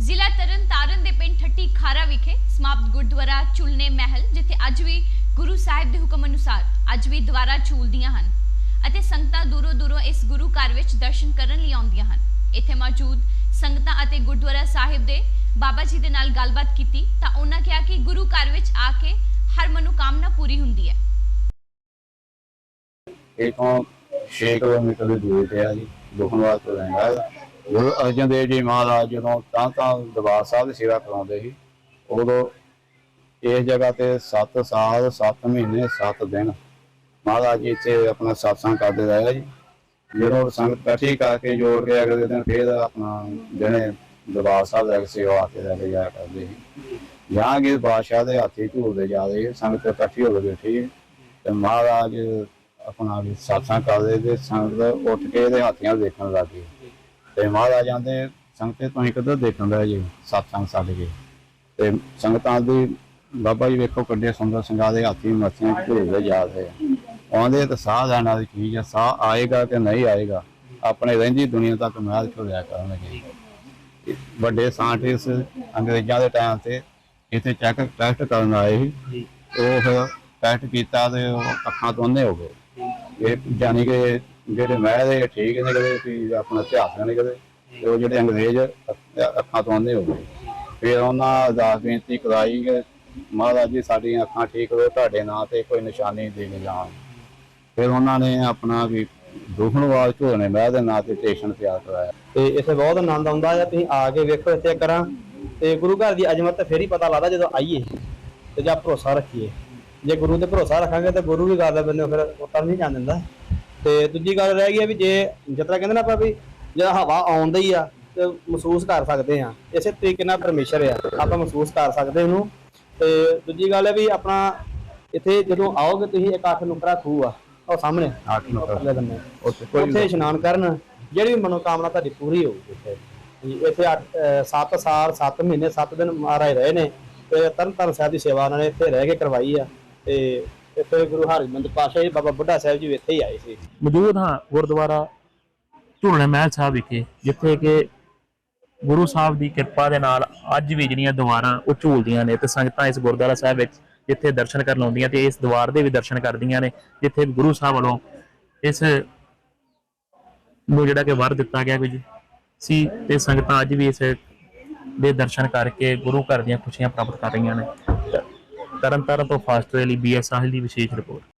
ਜ਼ਿਲ੍ਹਾ ਤਰਨਤਾਰਨ ਦੇ ਪਿੰਡ ਠੱਟੀ ਖਾਰਾ ਵਿਖੇ ਸਮਾਪਤ ਗੁਰਦੁਆਰਾ ਚੁਲਨੇ ਮਹਿਲ, ਜਿੱਥੇ ਅੱਜ ਵੀ ਗੁਰੂ ਸਾਹਿਬ ਦੇ ਹੁਕਮ ਅਨੁਸਾਰ ਅੱਜ ਵੀ ਦੁਆਰਾ ਝੂਲਦੀਆਂ ਹਨ ਅਤੇ ਸੰਗਤਾਂ ਦੂਰੋਂ ਦੂਰੋਂ ਇਸ ਗੁਰੂ ਘਰ ਵਿੱਚ ਦਰਸ਼ਨ ਕਰਨ ਲਈ ਆਉਂਦੀਆਂ ਹਨ। ਇੱਥੇ ਮੌਜੂਦ ਸੰਗਤਾਂ ਅਤੇ ਗੁਰਦੁਆਰਾ ਸਾਹਿਬ ਦੇ ਬਾਬਾ ਜੀ ਦੇ ਨਾਲ ਗੱਲਬਾਤ ਕੀਤੀ ਤਾਂ ਉਹਨਾਂ ਕਿਹਾ ਕਿ ਗੁਰੂ ਘਰ ਵਿੱਚ ਆ ਕੇ ਹਰ ਮਨੋਕਾਮਨਾ ਪੂਰੀ ਹੁੰਦੀ ਹੈ। ਇਥੋਂ 6 ਕਿਲੋਮੀਟਰ ਦੀ ਦੂਰੀ ਤੇ ਆ ਜੀ ਦੁਖਨਵਾਰ ਤੋਂ ਰਹਿੰਦਾ ਅਰਜਨ ਦੇਵ ਜੀ ਮਹਾਰਾਜ ਜਦੋਂ ਤਾਂ ਤਾਂ ਦਰਬਾਰ ਸਾਹਿਬ ਦੀ ਸੇਵਾ ਕਰਾਉਂਦੇ ਸੀ, ਉਦੋਂ ਇਸ ਜਗ੍ਹਾ ਤੇ 7 ਸਾਲ 7 ਮਹੀਨੇ 7 ਦਿਨ ਮਹਾਰਾਜ ਜੀ ਇੱਥੇ ਆਪਣਾ satsang ਕਰਦੇ ਰਹੇ ਜੀ। ਜਦੋਂ ਸੰਗਤ ਇਕੱਠੀ ਕਰਕੇ ਜੋੜ ਕੇ ਅਗਲੇ ਦਿਨ ਫੇਰ ਆਪਣਾ ਜਿਹੜੇ ਦਰਬਾਰ ਸਾਹਿਬ ਦਾ ਸੇਵਾ ਤੇ ਲੈ ਕੇ ਜਾਇਆ ਕਰਦੇ ਸੀ। ਜਾਂ ਕਿ ਬਾਦਸ਼ਾਹ ਦੇ ਹਾਥੀ ਝੂਲਦੇ ਜਾ ਰਹੇ ਸੰਗਤ ਇਕੱਠੀ ਹੋ ਕੇ ਬੈਠੀ ਤੇ ਮਹਾਰਾਜ ਆਪਣਾ ਵੀ ਸਾਥਾਂ ਕਰਦੇ ਤੇ ਸੰਗਤ ਉੱਠ ਕੇ ਇਹਦੇ ਹਾਥੀਆਂ ਦੇਖਣ ਲੱਗ ਗਈ। ਤੇ ਮਹਾਰਾਜ ਆਂਦੇ, ਸੰਗਤੇ ਤੁਸੀਂ ਕਿੱਧਰ ਦੇਖਣ ਦਾ ਜੀ ਸਤਸੰਗ ਛੱਡ ਕੇ। ਤੇ ਸੰਗਤਾਂ ਦੀ, ਬਾਬਾ ਜੀ ਵੇਖੋ ਕੱਡੇ ਸੁੰਦਰ ਸਿੰਘਾਂ ਦੇ ਹਾਥੀ ਮੱਥੀਆਂ ਝੂਲਦੇ ਜਾ ਰਹੇ ਆਉਂਦੇ ਤਾਂ। ਸਾਹ ਲੈਣ ਵਾਲੀ ਚੀਜ਼ ਆ, ਸਾਹ ਆਏਗਾ ਕਿ ਨਹੀਂ ਆਏਗਾ? ਆਪਣੇ ਰਹਿੰਦੀ ਦੁਨੀਆ ਤੱਕ ਮਹਿਲ ਝੁਲਿਆ ਕਰਨਗੇ ਵੱਡੇ ਸਾਇੰਟਿਸਟ ਅੰਗਰੇਜ਼ਾਂ ਦੇ ਟਾਈਮ ਤੇ ਇੱਥੇ ਚੈੱਕ ਟੈਸਟ ਕਰਨ ਆਏ ਸੀ। ਉਹ ਫਿਰ ਟੈਸਟ ਕੀਤਾ ਤੇ ਉਹ ਅੱਖਾਂ ਤੋਂ ਅੰਨੇ ਹੋ ਗਏ। ਇਹ ਜਾਨੀ ਕਿ ਜਿਹੜੇ ਮਹਿਲ ਦੇ ਠੀਕ ਨਿਕਲੇ ਵੀ ਆਪਣਾ ਇਤਿਹਾਸ ਨਾਲ ਨਿਕਲੇ ਤੇ ਉਹ ਜਿਹੜੇ ਅੰਗਰੇਜ਼ ਅੱਖਾਂ ਤੋਂ ਅੰਨੇ ਹੋ ਗਏ ਫਿਰ ਉਹਨਾਂ ਅਰਦਾਸ ਬੇਨਤੀ ਕਰਾਈ ਕਿ ਮਹਾਰਾਜ ਜੀ, ਸਾਡੀਆਂ ਅੱਖਾਂ ਠੀਕ ਕਰੋ, ਤੁਹਾਡੇ ਨਾਂ ਤੇ ਕੋਈ ਨਿਸ਼ਾਨੀ ਦੇ ਕੇ ਜਾਣ ਫਿਰ ਉਹਨਾਂ ਨੇ ਆਪਣਾ ਵੀ ਦੁਖਨਵਾਲ ਝੋਨੇ ਮਹਿਲ ਦੇ ਨਾਂ ਤੇ ਸਟੇਸ਼ਨ ਤਿਆਰ ਕਰਾਇਆ। ਤੇ ਇੱਥੇ ਬਹੁਤ ਆਨੰਦ ਆਉਂਦਾ ਹੈ ਤੁਸੀਂ ਆ ਕੇ ਵੇਖੋ ਇੱਥੇ ਕਰਾਂ ਤੇ ਗੁਰੂ ਘਰ ਦੀ ਅਜ਼ਮਤ ਤੇ ਫੇਰ ਹੀ ਪਤਾ ਲੱਗਦਾ ਜਦੋਂ ਆਈਏ। ਤੇ ਜਾਂ ਭਰੋਸਾ ਰੱਖੀਏ। ਜੇ ਗੁਰੂ ਤੇ ਭਰੋਸਾ ਰੱਖਾਂਗੇ, ਤਾਂ ਗੁਰੂ ਵੀ ਗੱਲ ਬੰਦੇ ਫਿਰ ਉੱਤਰ ਨਹੀਂ ਜਾਣ ਦਿੰਦਾ। ਤੇ ਦੂਜੀ ਗੱਲ ਰਹਿ ਗਈ ਹੈ ਵੀ ਜੇ ਤਰ੍ਹਾਂ ਕਹਿੰਦੇ ਨਾ ਆਪਾਂ ਵੀ ਜਦੋਂ ਹਵਾ ਆਉਂਦੀ ਹੀ ਆ ਤੇ ਮਹਿਸੂਸ ਕਰ ਸਕਦੇ ਆ ਇਸੇ ਤਰੀਕੇ ਨਾਲ ਪਰਮੇਸ਼ਰ ਆ ਆਪਾਂ ਮਹਿਸੂਸ ਕਰ ਸਕਦੇ ਉਹਨੂੰ ਤੇ ਦੂਜੀ ਗੱਲ ਹੈ ਵੀ ਆਪਣਾ ਇੱਥੇ ਜਦੋਂ ਆਓਗੇ ਤੁਸੀਂ ਇੱਕ ਅੱਖ ਨੁਕਰਾ ਖੂਹ ਆ ਉਹ ਸਾਹਮਣੇ। ਅੱਠ ਨੂੰ ਕਰ ਅਗਲੇ ਬੰਨੇ ਉੱਥੇ ਇਸ਼ਨਾਨ ਕਰਨ ਜਿਹੜੀ ਵੀ ਮਨੋਕਾਮਨਾ ਤੁਹਾਡੀ ਪੂਰੀ ਹੋਊਗੀ ਇੱਥੇ। ਜੀ, ਇੱਥੇ 7 ਸਾਲ 7 ਮਹੀਨੇ 7 ਦਿਨ ਮਹਾਰਾਜ ਰਹੇ ਨੇ ਤੇ ਤਰਨ ਤਾਰਨ ਸਾਹਿਬ ਦੀ ਸੇਵਾ ਉਹਨਾਂ ਨੇ ਇੱਥੇ ਰਹਿ ਕੇ ਕਰਵਾਈ ਆ ਤੇ ਇੱਥੇ ਗੁਰੂ ਹਰਗੋਬਿੰਦ ਪਾਸ਼ਾ ਜੀ, ਬਾਬਾ ਬੁੱਢਾ ਸਾਹਿਬ ਜੀ ਵੀ ਇੱਥੇ ਹੀ ਆਏ ਸੀ। ਮੌਜੂਦ ਹਾਂ ਗੁਰਦੁਆਰਾ ਝੂਲਣੇ ਮਹਿਲ ਸਾਹਿਬ ਵਿਖੇ, ਜਿੱਥੇ ਕਿ ਗੁਰੂ ਸਾਹਿਬ ਦੀ ਕਿਰਪਾ ਦੇ ਨਾਲ ਅੱਜ ਵੀ ਜਿਹੜੀਆਂ ਦੀਵਾਰਾਂ ਉਹ ਝੂਲਦੀਆਂ ਨੇ ਤੇ ਸੰਗਤਾਂ ਇਸ ਗੁਰਦੁਆਰਾ ਸਾਹਿਬ ਵਿੱਚ ਜਿੱਥੇ ਦਰਸ਼ਨ ਕਰਨ ਆਉਂਦੀਆਂ ਤੇ ਇਸ ਦੀਵਾਰ ਦੇ ਵੀ ਦਰਸ਼ਨ ਕਰਦੀਆਂ ਨੇ, ਜਿੱਥੇ ਗੁਰੂ ਸਾਹਿਬ ਵੱਲੋਂ ਇਸ ਨੂੰ ਜਿਹੜਾ ਕਿ ਵਰ ਦਿੱਤਾ ਗਿਆ ਕੁਝ ਸੀ ਤੇ ਸੰਗਤਾਂ ਅੱਜ ਵੀ ਇਸ ਦੇ ਦਰਸ਼ਨ ਕਰਕੇ ਗੁਰੂ ਘਰ ਦੀਆਂ ਖੁਸ਼ੀਆਂ ਪ੍ਰਾਪਤ ਕਰ ਰਹੀਆਂ ਨੇ। ਤਰਨਤਾਰਨ ਤੋਂ ਫਾਸਟ ਦੇ ਲਈ ਬੀਐਸ ਸਾਹਿਲ ਦੀ ਵਿਸ਼ੇਸ਼ ਰਿਪੋਰਟ।